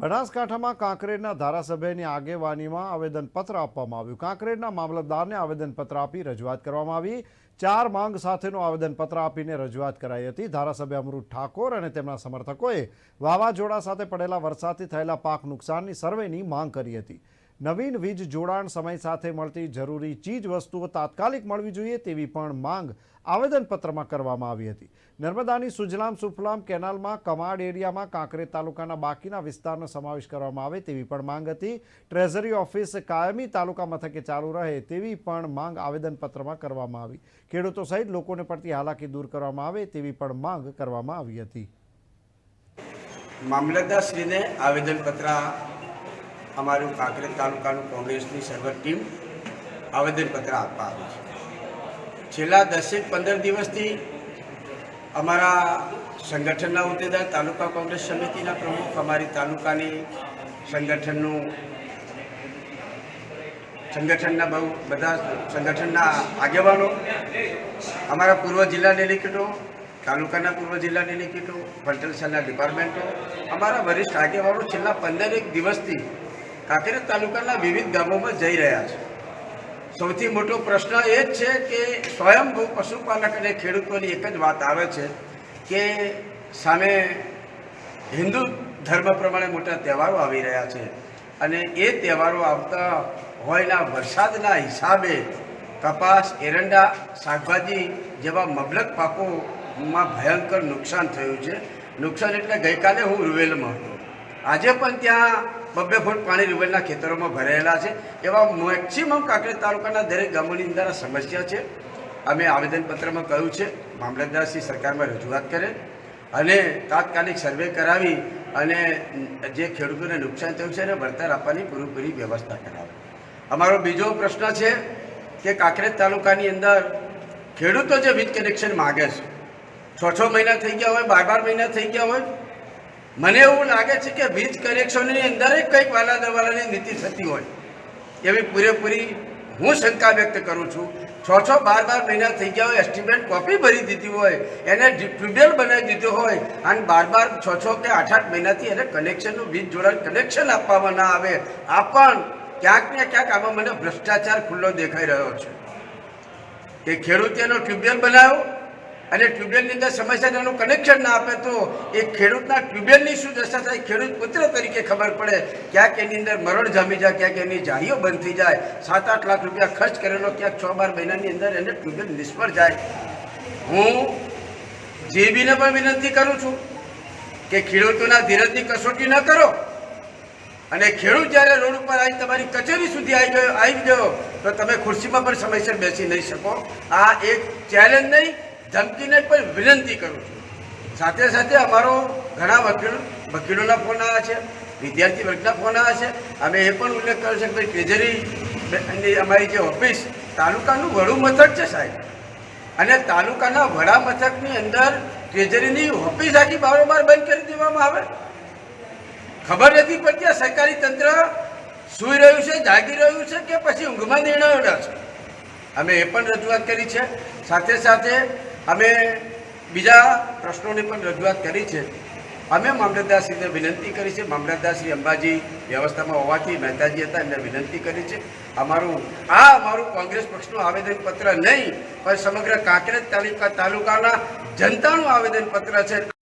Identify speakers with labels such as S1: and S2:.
S1: બનાસકાંઠામાં કાંકરેજના ધારાસભ્યની આગેવાનીમાં આવેદનપત્ર આપવામાં આવ્યું. કાંકરેજના મામલતદારને આવેદનપત્ર આપી રજૂઆત કરવામાં આવી. ચાર માંગ સાથેનું આવેદનપત્ર આપીને રજૂઆત કરાઈ હતી. ધારાસભ્ય અમૃત ઠાકોર અને તેમના સમર્થકોએ વાવાઝોડા સાથે પડેલા વરસાદથી થયેલા પાક નુકસાનની સર્વેની માંગ કરી હતી. નવીન વીજ જોડાણ સમય સાથે મળતી જરૂરી ચીજ વસ્તુઓ તાત્કાલિક મળવી જોઈએ તેવી પણ માંગ આવેદનપત્રમાં કરવામાં આવી હતી. નર્મદાની સુજલામ સુફલામ કેનાલમાં કમાડ એરિયામાં કાંકરેજ તાલુકાના બાકીના વિસ્તારનો સમાવેશ કરવામાં આવે તેવી પણ માંગ હતી. ટ્રેઝરી ઓફિસ કાયમી તાલુકા મથકે ચાલુ રહે તેવી પણ માંગ આવેદનપત્રમાં કરવામાં આવી. ખેડૂતો સહિત લોકોને પડતી હાલાકી દૂર કરવામાં આવે તેવી પણ માંગ કરવામાં આવી હતી.
S2: મામલતદારશ્રીને આવેદનપત્ર અમારું કાંકરેજ તાલુકાનું કોંગ્રેસની સર્વ ટીમ આવેદનપત્ર આપવા આવી છે. છેલ્લા દસેક પંદર દિવસથી અમારા સંગઠનના હોદ્દેદાર તાલુકા કોંગ્રેસ સમિતિના પ્રમુખ, અમારી તાલુકાની સંગઠનનું સંગઠનના બહુ બધા સંગઠનના આગેવાનો, અમારા પૂર્વ જિલ્લા ડેલિકેટો તાલુકાના પૂર્વ જિલ્લા ડેલિકેટો સેલના ડિપાર્ટમેન્ટો, અમારા વરિષ્ઠ આગેવાનો છેલ્લા પંદરેક દિવસથી કાંકરેજ તાલુકાના વિવિધ ગામોમાં જઈ રહ્યા છે. સૌથી મોટો પ્રશ્ન એ જ છે કે સ્વયંભૂ પશુપાલક અને ખેડૂતોની એક જ વાત આવે છે કે સામે હિન્દુ ધર્મ પ્રમાણે મોટા તહેવારો આવી રહ્યા છે અને એ તહેવારો આવતા હોયના વરસાદના હિસાબે કપાસ, એરંડા, શાકભાજી જેવા મબલક પાકોમાં ભયંકર નુકસાન થયું છે. નુકસાન એટલે ગઈકાલે હું રૂવેલમાં હતો. આજે પણ ત્યાં બબ્બે ફૂટ પાણી રૂબેલના ખેતરોમાં ભરાયેલા છે. એવા મેક્સિમમ કાંકરેજ તાલુકાના દરેક ગામોની અંદર આ સમસ્યા છે. અમે આવેદનપત્રમાં કહ્યું છે મામલતદારશ્રી સરકારમાં રજૂઆત કરે અને તાત્કાલિક સર્વે કરાવી અને જે ખેડૂતોને નુકસાન થયું છે એને વળતર આપવાની પૂરેપૂરી વ્યવસ્થા કરાવે. અમારો બીજો પ્રશ્ન છે કે કાંકરેજ તાલુકાની અંદર ખેડૂતો જે વીજ કનેક્શન માગે છે છ છ મહિના થઈ ગયા હોય બાર બાર મહિના થઈ ગયા હોય મને એવું લાગે છે કે વીજ કનેક્શનની અંદર કંઈક વાલા દવાલાની નીતિ થતી હોય. એવી પૂરેપૂરી હું શંકા વ્યક્ત કરું છું. છ છ બાર બાર મહિના થઈ ગયા હોય એસ્ટિમેટ કોપી ભરી દીધી હોય, એને ટ્યુબવેલ બનાવી દીધું હોય, અને બાર બાર છ છ કે આઠ આઠ મહિનાથી એને કનેક્શનનું વીજ જોડાણ કનેક્શન આપવામાં ના આવે. આ પણ ક્યાંક ને ક્યાંક આમાં મને ભ્રષ્ટાચાર ખુલ્લો દેખાઈ રહ્યો છે. કે ખેડૂતે એનો ટ્યુબવેલ બનાવ્યો અને ટ્યુબવેલની અંદર સમયસર એનું કનેક્શન ના આપે તો એ ખેડૂતના ટ્યુબવેલની શું દશા થાય? ખેડૂત પુત્ર તરીકે ખબર પડે. ક્યાંક એની અંદર મરણ જામી જાય, ક્યાંક એની જાળીઓ બંધ થઈ જાય. સાત આઠ લાખ રૂપિયા ખર્ચ કરેલો, ક્યાંક છ બાર મહિનાની અંદર એને ટ્યુબવેલ નિષ્ફળ જાય. હું જેબીને પણ વિનંતી કરું છું કે ખેડૂતોના ધીરજની કસોટી ન કરો. અને ખેડૂત જ્યારે રોડ ઉપર આવી તમારી કચેરી સુધી આવી ગયો આવી ગયો, તો તમે ખુરશીમાં પણ સમયસર બેસી નહીં શકો. આ એક ચેલેન્જ નહીં ધમકી નહીં પણ વિનંતી કરું છું. સાથે સાથે અમારો ઘણા વકીલ વકીલોના ફોન આવ્યા છે, વિદ્યાર્થી વર્ગના ફોન આવ્યા છે. અમે એ પણ ઉલ્લેખ કર્યો છે કે ભાઈ ટ્રેઝરી અમારી જે ઓફિસ તાલુકાનું વડું મથક છે સાહેબ. અને તાલુકાના વડા મથકની અંદર ટ્રેઝરીની ઓફિસ આખી બારોબાર બંધ કરી દેવામાં આવે. ખબર નથી પડતી આ સરકારી તંત્ર સૂઈ રહ્યું છે, જાગી રહ્યું છે કે પછી ઊંઘમાં નિર્ણયો લે છે. અમે એ પણ રજૂઆત કરી છે. સાથે સાથે અમે બીજા પ્રશ્નોની પણ રજૂઆત કરી છે. અમે મામલતદારશ્રીને વિનંતી કરી છે. મામલતદારશ્રી અંબાજી વ્યવસ્થામાં હોવાથી મહેતાજી હતા, એમને વિનંતી કરી છે. અમારું, આ અમારું કોંગ્રેસ પક્ષનું આવેદનપત્ર નહીં, પણ સમગ્ર કાંકરેજ તાલુકા તાલુકાના જનતાનું આવેદનપત્ર છે.